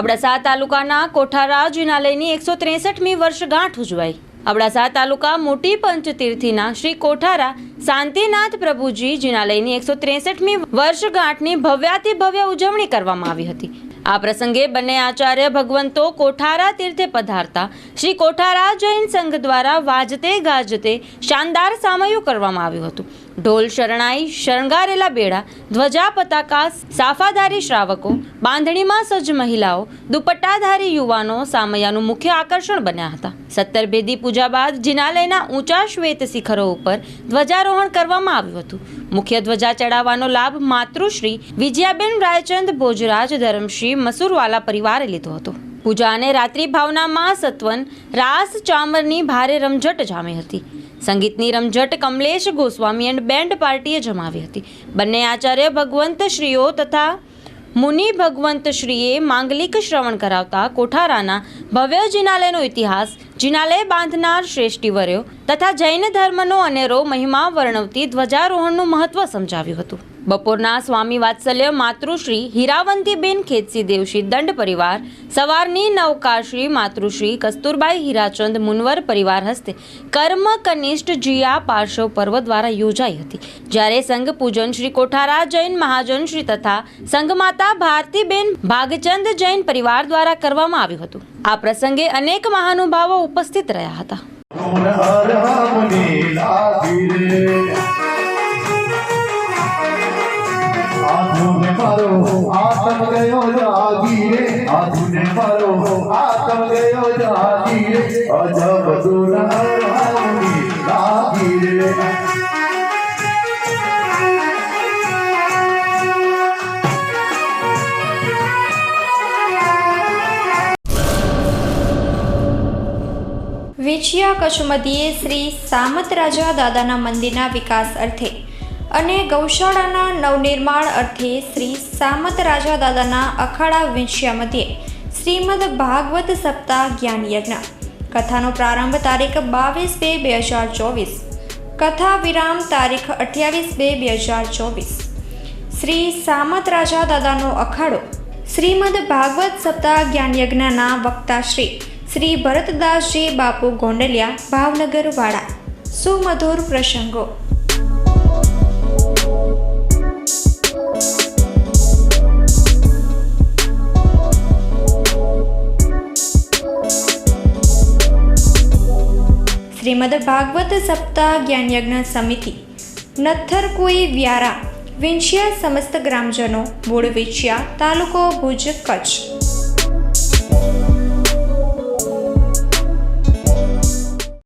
અબડાસા તાલુકાના કોઠારા જિનાલયની એકસો ત્રેસઠમી વર્ષગાંઠ ઉજવાઈ. અબડાસા તાલુકા મોટી પંચતીર્થીના શ્રી કોઠારા શાંતિનાથ પ્રભુજી જિનાલયની એકસો ત્રેસઠમી વર્ષગાંઠની ભવ્યાતિ ભવ્ય ઉજવણી કરવામાં આવી હતી. આ પ્રસંગે બંને આચાર્ય ભગવંતો કોઠારા તીર્થે પધારતા શ્રી કોઠારા જૈન સંઘ દ્વારા વાજતે ગાજતે શાનદાર સામયું કરવામાં આવ્યું હતું. ઢોલ શરણાઈ, શણગારેલા બેડા ધ્વજા પતાકા સાફાધારી શ્રાવકો, બાંધણીમાં સજ્જ મહિલાઓ, દુપટ્ટાધારી યુવાનો સામયાનું મુખ્ય આકર્ષણ બન્યા હતા. સત્તર ભેદી પૂજા બાદ જિનાલયના ઊંચા શ્વેત શિખરો ઉપર ધ્વજારોહણ કરવામાં આવ્યું હતું. મુખ્ય ધ્વજા ચડાવવાનો લાભ માતૃશ્રી વિજયાબેન રાયચંદ ભોજરાજ ધરમશ્રી મસુરવાલા પરિવારે લીધો હતો. પૂજા અને રાત્રિ ભાવનામાં સત્વન રાસ ચામરની ભારે રમઝટ જામી હતી. સંગીતની રમઝટ કમલેશ ગોસ્વામી એન્ડ બેન્ડ પાર્ટીએ જમાવી હતી. બંને આચાર્ય ભગવંત શ્રીઓ તથા મુનિ ભગવંત શ્રીએ માંગલિક શ્રવણ કરાવતા કોઠારાના ભવ્ય જિનાલયનો ઇતિહાસ, જિનાલય બાંધનાર શ્રેષ્ઠીવર્યો તથા જૈન ધર્મનો અનેરો મહિમા વર્ણવતી ધ્વજારોહણનું મહત્વ સમજાવ્યું હતું. બપોરના સ્વામી વાત્સલ્ય માતૃશ્રી હીરાવંતીબેન ખેતસી દેવશ્રી દંડ પરિવાર સવારની નવકાશ્રી માતૃશ્રી કસ્તુરબાઈ હીરાચંદ મુનવર પરિવાર હસ્તે કર્મ કનિષ્ઠ જીયા પાર્શ્વ પર્વ દ્વારા યોજાઈ હતી જ્યારે સંઘ પૂજન શ્રી કોઠારા જૈન મહાજન શ્રી તથા સંઘમાતા ભારતીબેન ભાગચંદ જૈન પરિવાર દ્વારા કરવામાં આવ્યું હતું આ પ્રસંગે અનેક મહાનુભાવો ઉપસ્થિત રહ્યા હતા અજબ સુરાવાની લાગી રે વેચિયા કચ્છ શ્રી સામત રાજા દાદાના મંદિરના વિકાસ અર્થે અને ગૌશાળાના નવનિર્માણ અર્થે શ્રી સામત રાજા દાદાના અખાડા વિંછિયા શ્રીમદ ભાગવત સપ્તાહ જ્ઞાન યજ્ઞ કથાનો પ્રારંભ તારીખ બાવીસ બે બે હજાર ચોવીસ. કથા વિરામ તારીખ અઠ્યાવીસ બે બે હજાર ચોવીસ. શ્રી સામત રાજા દાદાનો અખાડો. શ્રીમદ ભાગવત સપ્તાહ જ્ઞાનયજ્ઞના વક્તા શ્રી શ્રી ભરતદાસજી બાપુ ગોંડલિયા, ભાવનગર વાડા. સુમધુર પ્રસંગો. શ્રીમદ ભાગવત સપ્તાહ જ્ઞાનયજ્ઞ સમિતિ. સમિતિ કોઈ વ્યારા. વિંછિયા સમસ્ત ગ્રામજનો, મૂળ વિંછિયા, તાલુકો ભુજ, કચ્છ.